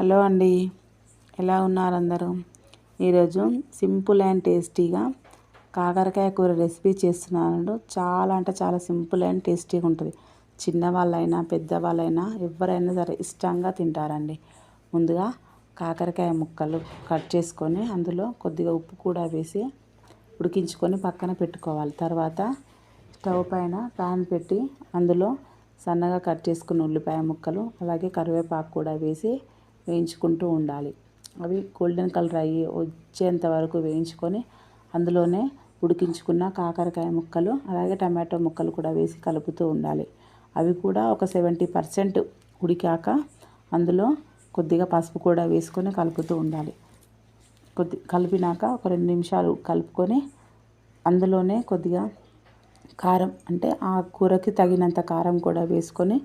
Hello అండి. ఎలా ఉన్నారు అందరూ? ఈరోజు సింపుల్ అండ్ టేస్టీగా కాకరకాయ కూర రెసిపీ చేస్తున్నాను చాలా అంటే చాలా సింపుల్ అండ్ టేస్టీగా ఉంటుంది. చిన్నవాళ్ళైనా పెద్దవాళ్ళైనా ఎవరైనా సరే ఇష్టంగా తింటారండి. ముందుగా కాకరకాయ ముక్కలు కట్ చేసుకొని అందులో కొద్దిగా ఉప్పు కూడా వేసి ఉడికించుకొని పక్కన పెట్టుకోవాలి. తర్వాత స్టవ్ పైన ప్యాన్ పెట్టి అందులో సన్నగా కట్ చేసుకున్న ఉల్లిపాయ ముక్కలు అలాగే కరివేపాకు కూడా వేసి వేయించుకుంటూ ఉండాలి. అవి గోల్డెన్ కలర్ అయ్యి వచ్చేంత వరకు వేయించుకొని అందులోనే ఉడికించుకున్న కాకరకాయ ముక్కలు అలాగే టమాటో ముక్కలు కూడా వేసి కలుపుతూ ఉండాలి. అవి కూడా ఒక సెవెంటీ పర్సెంట్ ఉడికాక అందులో కొద్దిగా పసుపు కూడా వేసుకొని కలుపుతూ ఉండాలి. కొద్ది కలిపినాక ఒక రెండు నిమిషాలు కలుపుకొని అందులోనే కొద్దిగా కారం అంటే ఆ కూరకి తగినంత కారం కూడా వేసుకొని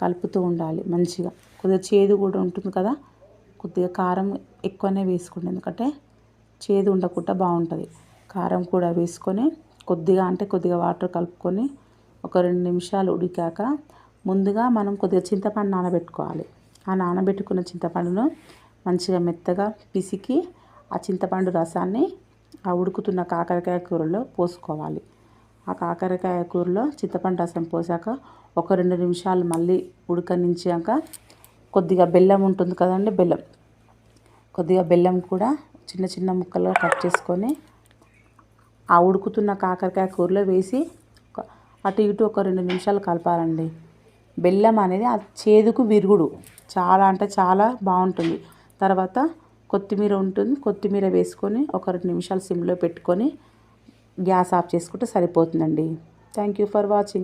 కలుపుతూ ఉండాలి మంచిగా. కొద్దిగా చేదు కూడా ఉంటుంది కదా? కొద్దిగా కారం ఎక్కువనే వేసుకోండి. ఎందుకంటే చేదు ఉండకుండా బాగుంటుంది. కారం కూడా వేసుకొని కొద్దిగా అంటే కొద్దిగా వాటర్ కలుపుకొని ఒక రెండు నిమిషాలు ఉడికాక ముందుగా మనం కొద్దిగా చింతపండు నానబెట్టుకోవాలి. ఆ నానబెట్టుకున్న చింతపండును మంచిగా మెత్తగా పిసికి ఆ చింతపండు రసాన్ని ఆ ఉడుకుతున్న కాకరకాయ కూరలో పోసుకోవాలి. ఆ కాకరకాయ కూరలో చింతపండు రసం పోసాక ఒక రెండు నిమిషాలు మళ్ళీ ఉడకనించాక కొద్దిగా బెల్లం ఉంటుంది కదండి బెల్లం. కొద్దిగా బెల్లం కూడా చిన్న చిన్న ముక్కలుగా కట్ చేసుకొని ఆ ఉడుకుతున్న కాకరకాయ కూరలో వేసి అటు ఇటు ఒక రెండు నిమిషాలు కలపాలండి. బెల్లం అనేది ఆ చేదుకు విరుగుడు. చాలా అంటే చాలా బాగుంటుంది. తర్వాత కొత్తిమీర ఉంటుంది. కొత్తిమీర వేసుకొని ఒక రెండు నిమిషాలు సిమ్లో పెట్టుకొని గ్యాస్ ఆఫ్ చేసుకుంటే సరిపోతుందండి. Thank you for watching